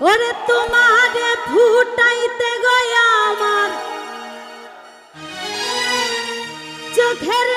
ওরে তোমারে ফুটাইতে গয়া আমার। চোখের